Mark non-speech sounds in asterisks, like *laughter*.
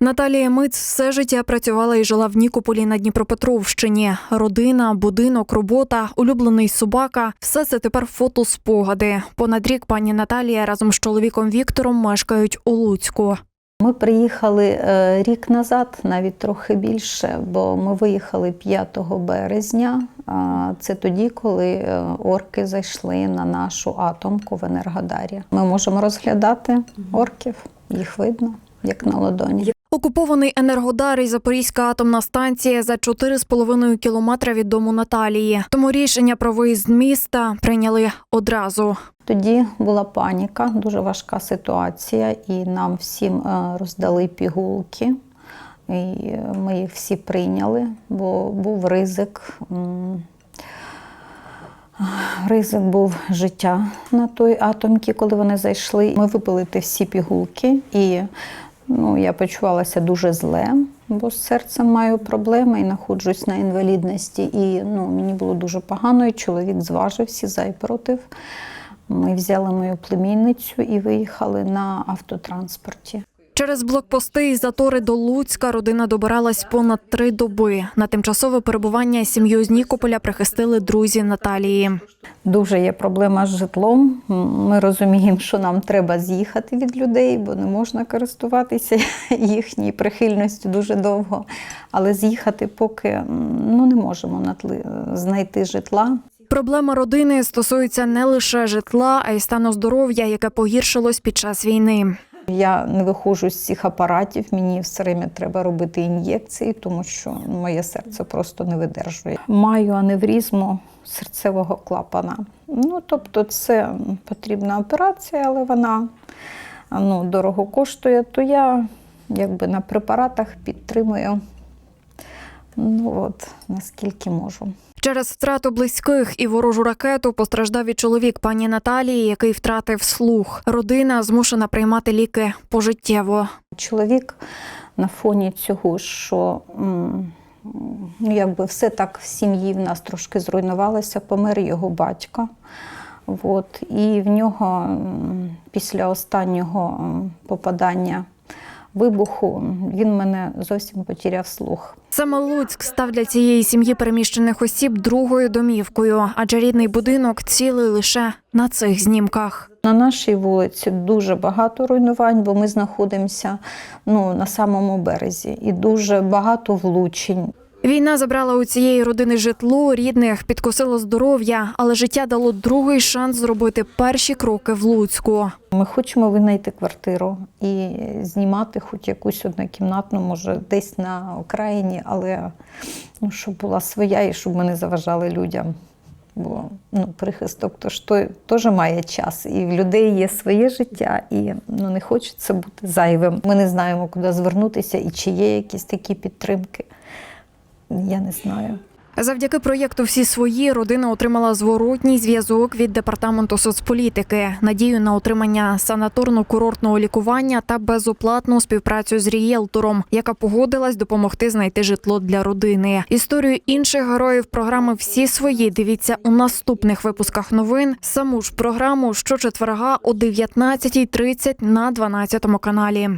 Наталія Миц все життя працювала і жила в Нікополі на Дніпропетровщині. Родина, будинок, робота, улюблений собака все це тепер фотоспогади. Понад рік пані Наталія разом з чоловіком Віктором мешкають у Луцьку. Ми приїхали е, рік назад, навіть трохи більше, бо ми виїхали 5 березня. А Це тоді, коли е, орки зайшли на нашу атомку в Енергодарі. Ми можемо розглядати орків, їх видно, як на ладоні. Окупований Енергодар і Запорізька атомна станція за 4,5 кілометри від дому Наталії. Тому рішення про виїзд міста прийняли одразу. Тоді була паніка, дуже важка ситуація, і нам всім е, роздали пігулки. І ми їх всі прийняли, бо був ризик. Ризик був життя на той атомці, коли вони зайшли. Ми випили всі пігулки, і ну, я почувалася дуже зле, бо з серцем маю проблеми і знаходжусь на інвалідності. І ну, мені було дуже погано, і чоловік зважився за і проти. Ми взяли мою племінницю і виїхали на автотранспорті. Через блокпости і затори до Луцька родина добиралась понад три доби. На тимчасове перебування сім'ю з Нікополя прихистили друзі Наталії. Дуже є проблема з житлом. Ми розуміємо, що нам треба з'їхати від людей, бо не можна користуватися *laughs* їхньою прихильністю дуже довго. Але з'їхати поки ну, не можемо знайти житла. Проблема родини стосується не лише житла, а й стану здоров'я, яке погіршилось під час війни. Я не виходжу з цих апаратів, мені все время треба робити ін'єкції, тому що моє серце просто не видержує. Маю аневризму серцевого клапана. Ну, тобто, це потрібна операція, але вона ну, дорого коштує, то я якби на препаратах підтримую. Ну от, наскільки можу. Через втрату близьких і ворожу ракету постраждав і чоловік пані Наталії, який втратив слух. Родина змушена приймати ліки пожиттєво. Чоловік на фоні цього, що ну, якби все так в сім'ї в нас трошки зруйнувалося, помер його батько. От, і в нього після останнього попадання вибуху він мене зовсім потеряв слух. Саме Луцьк став для цієї сім'ї переміщених осіб другою домівкою, адже рідний будинок цілий лише на цих знімках. На нашій вулиці дуже багато руйнувань, бо ми знаходимося ну, на самому березі, і дуже багато влучень. Війна забрала у цієї родини житло, рідних, підкосило здоров'я, але життя дало другий шанс зробити перші кроки в Луцьку. Ми хочемо винайти квартиру і знімати хоч якусь однокімнатну, може, десь на окраїні, але ну, щоб була своя і щоб ми не заважали людям. Бо ну, прихисток то ж той теж має час, і в людей є своє життя, і ну, не хочеться бути зайвим. Ми не знаємо, куди звернутися і чи є якісь такі підтримки. Я не знаю. Завдяки проєкту Всі свої родина отримала зворотній зв'язок від департаменту соцполітики, надію на отримання санаторно-курортного лікування та безоплатну співпрацю з рієлтором, яка погодилась допомогти знайти житло для родини. Історію інших героїв програми Всі свої дивіться у наступних випусках новин. Саму ж програму щочетверга о 19.30 на 12 каналі.